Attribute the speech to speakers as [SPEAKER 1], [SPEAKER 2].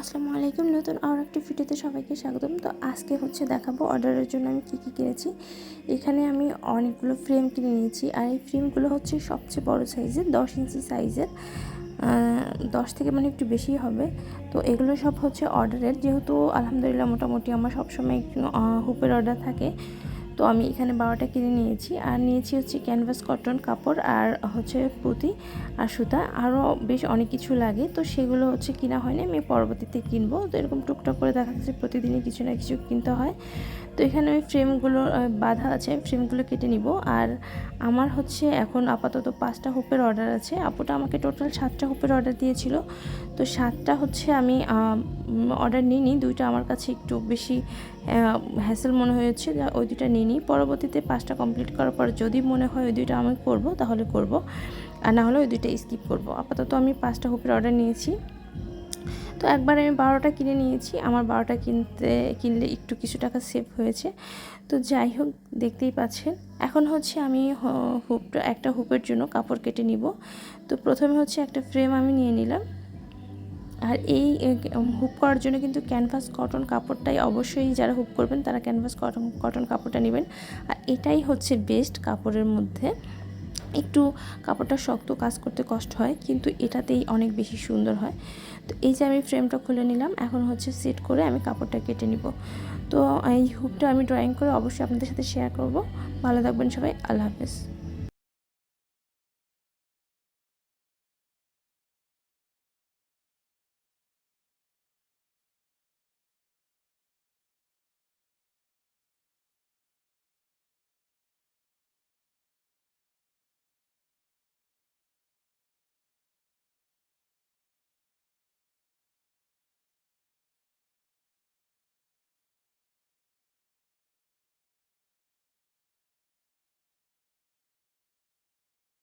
[SPEAKER 1] আসসালামু আলাইকুম। নতুন আর একটি ভিডিওতে সবাইকে স্বাগতম। তো আজকে হচ্ছে দেখাবো অর্ডারের জন্য আমি কী কী কিনেছি। এখানে আমি অনেকগুলো ফ্রেম কিনে নিয়েছি। আর এই ফ্রেমগুলো হচ্ছে সবচেয়ে বড় সাইজের দশ ইঞ্চি সাইজের দশ থেকে মানে একটু বেশি হবে। তো এগুলো সব হচ্ছে অর্ডারের। যেহেতু আলহামদুলিল্লাহ মোটামুটি আমার সবসময় হুপের অর্ডার থাকে। তো আমি এখানে বারোটা কিনে নিয়েছি। আর নিয়েছি হচ্ছে ক্যানভাস কটন কাপড় আর হচ্ছে পুঁতি আর সুতা। আরও বেশ অনেক কিছু লাগে, তো সেগুলো হচ্ছে কিনা হয়নি, আমি পরবর্তীতে কিনবো। তো এরকম টুকটাক করে দেখা যাচ্ছে প্রতিদিনই কিছু না কিছু কিনতে হয়। তো এখানে ওই ফ্রেমগুলো বাধা আছে ফ্রেমগুলো কেটে নিব। আর আমার হচ্ছে এখন আপাতত পাঁচটা হুপের অর্ডার আছে। আপুটা আমাকে টোটাল সাতটা হুপের অর্ডার দিয়েছিল। তো সাতটা হচ্ছে আমি অর্ডার নিইনি। দুইটা আমার কাছে একটু বেশি হ্যাসেল মনে হয়েছে ওই দুইটা নিই নিই পরবর্তীতে পাঁচটা কমপ্লিট করার পর যদি মনে হয় ওই দুইটা আমি করব, তাহলে করব। আর না হলে ওই দুইটা স্কিপ করব। আপাতত আমি পাঁচটা হুপের অর্ডার নিয়েছি। তো একবার আমি বারোটা কিনে নিয়েছি। আমার বারোটা কিনতে, কিনলে একটু কিছু টাকা সেভ হয়েছে। তো যাই হোক, দেখতেই পাচ্ছেন। এখন হচ্ছে আমি হুপটা একটা হুপের জন্য কাপড় কেটে নিব। তো প্রথমে হচ্ছে একটা ফ্রেম আমি নিয়ে নিলাম। আর এই হুপ করার জন্য কিন্তু ক্যানভাস কটন কাপড়টাই অবশ্যই যারা হুপ করবেন তারা ক্যানভাস কটন কটন কাপড়টা নেবেন। আর এটাই হচ্ছে বেস্ট কাপড়ের মধ্যে। একটু কাপড়টা শক্ত কাজ করতে কষ্ট হয়, কিন্তু এটাতেই অনেক বেশি সুন্দর হয়। তো এই যে আমি ফ্রেমটা খুলে নিলাম, এখন হচ্ছে সেট করে আমি কাপড়টা কেটে নিব। তো এই হুপটা আমি ড্রয়িং করে অবশ্যই আপনাদের সাথে শেয়ার করব। ভালো থাকবেন সবাই, আল্লাহ হাফেজ।